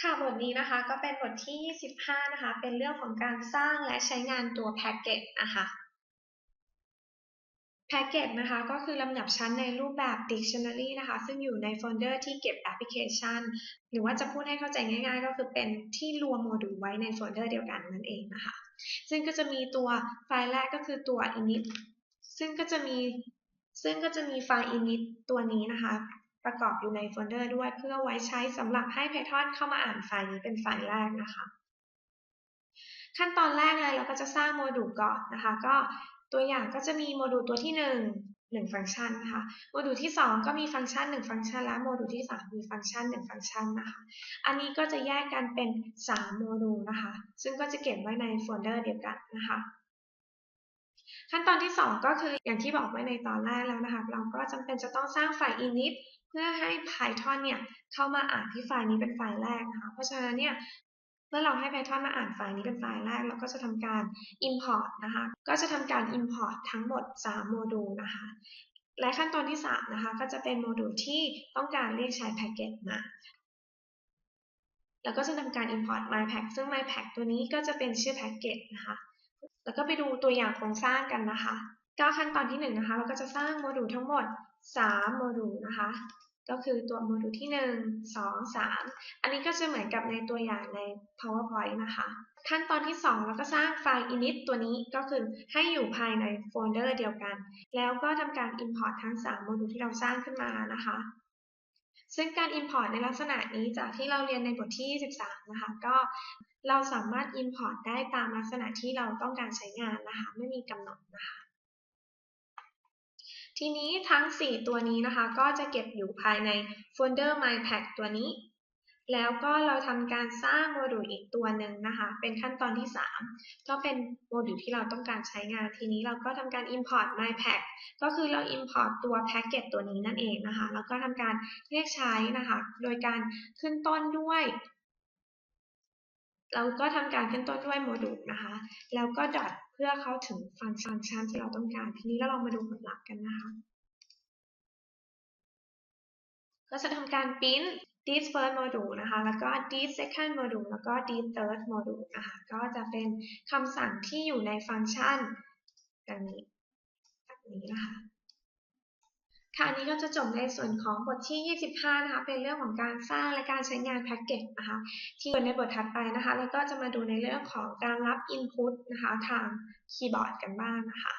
ค่ะบทนี้นะคะก็เป็นบทที่ 25 นะคะ เป็นเรื่องของการสร้างและใช้งานตัวแพ็กเกจนะคะแพ็กเกจนะคะก็คือลำดับชั้นในรูปแบบ dictionary นะคะ ซึ่งอยู่ในโฟลเดอร์ที่เก็บแอปพลิเคชัน หรือว่าจะพูดให้เข้าใจง่าย ๆ ก็คือเป็นที่รวมโมดูลไว้ในโฟลเดอร์เดียวกันนั่นเองนะคะ ซึ่งก็จะมีตัวไฟล์แรกก็คือตัว init ซึ่งก็จะมีซึ่งก็จะมีไฟล์ init ตัวนี้นะคะ ประกอบอยู่ในโฟลเดอร์ด้วย เพื่อไว้ใช้สำหรับให้ Python เข้ามาอ่านไฟล์นี้เป็นไฟล์แรกนะคะ ขั้นตอนแรกเลยเราก็จะสร้างโมดูลก่อนนะคะ ก็ตัวอย่างก็จะมีโมดูลตัวที่ 1 1 ฟังก์ชันนะคะโมดูลที่ 2 ก็มีฟังก์ชัน 1 ฟังก์ชัน และโมดูลที่ 3 มีฟังก์ชัน 1 ฟังก์ชันนะคะ อันนี้ก็จะแยกกันเป็น 3 โมดูลนะคะ ซึ่งก็จะเก็บไว้ในโฟลเดอร์เดียวกันนะคะ ขั้นตอนที่ 2 ก็คืออย่างที่บอกไว้ในตอนแรกแล้วนะคะ เราก็จำเป็นจะต้องสร้างไฟล์ init เพื่อให้ Python เนี่ยเข้ามาอ่านที่ไฟล์นี้เป็นไฟล์แรกนะคะ เพราะฉะนั้นเนี่ยเมื่อเราให้ Python มาอ่านไฟล์นี้เป็นไฟล์แรก เราก็จะทำการ import นะคะ ก็จะทำการ import ทั้งหมด 3 โมดูลนะคะ และขั้นตอนที่ 3 นะคะ ก็จะเป็นโมดูลที่ต้องการเรียกใช้แพ็กเกจมา แล้วก็จะทำการ import mypack ซึ่ง mypack ตัวนี้ก็จะเป็นชื่อแพ็กเกจนะคะ แล้วก็ไปดูตัวอย่างโครงสร้างกันนะคะก็ขั้นตอนที่1นนะคะเราก็จะสร้างโมดูลทั้งหมด 3 โมดูลนะคะ ก็คือตัวโมดูลที่ 1 2 3 อันนี้ก็จะเหมือนกับในตัวอย่างใน PowerPoint นะคะ ขั้นตอนที่ 2 เราก็สร้างไฟล์ init ตัวนี้ก็คือให้อยู่ภายในโฟลเดอร์เดียวกัน แล้วก็ทำการ import ทั้ง 3 โมดูลที่เราสร้างขึ้นมานะคะ ซึ่งการ import ในลักษณะนี้จากที่เราเรียนในบทที่ 13 นะคะ ก็เราสามารถ import ได้ตามลักษณะที่เราต้องการใช้งานนะคะ ไม่มีกำหนดนะคะ ทีนี้ทั้ง 4 ตัวนี้นะคะ ก็จะเก็บอยู่ภายในโฟลเดอร์ mypack ตัวนี้ แล้วก็เราทำการสร้างโมดูลอีกตัวหนึ่งนะคะ เป็นขั้นตอนที่ 3 ก็เป็นโมดูลที่เราต้องการใช้งาน ทีนี้เราก็ทำการ import mypack ก็คือเรา import ตัวแพ็กเกจตัวนี้นั่นเองนะคะ แล้วก็ทำการเรียกใช้นะคะ โดยการขึ้นต้นด้วย เราก็ทำการขึ้นต้นด้วยโมดูลนะคะ แล้วก็ dot เพื่อเข้าถึงฟังก์ชันที่เราต้องการ ทีนี้เราลองมาดูผลลัพธ์กันนะคะ ก็จะทำการ print this first module นะคะ แล้วก็ this second module แล้วก็ this third module นะคะ ก็จะเป็นคำสั่งที่อยู่ในฟังก์ชันดังนี้แบบนี้นะคะค่ะนี้ก็จะจบในส่วนของบทที่ 25 นะคะ เป็นเรื่องของการสร้างและการใช้งานแพ็กเกจนะคะ ที่อยู่ในบทถัดไปนะคะ แล้วก็จะมาดูในเรื่องของการรับ Input นะคะ ทางคีย์บอร์ดกันบ้างนะคะ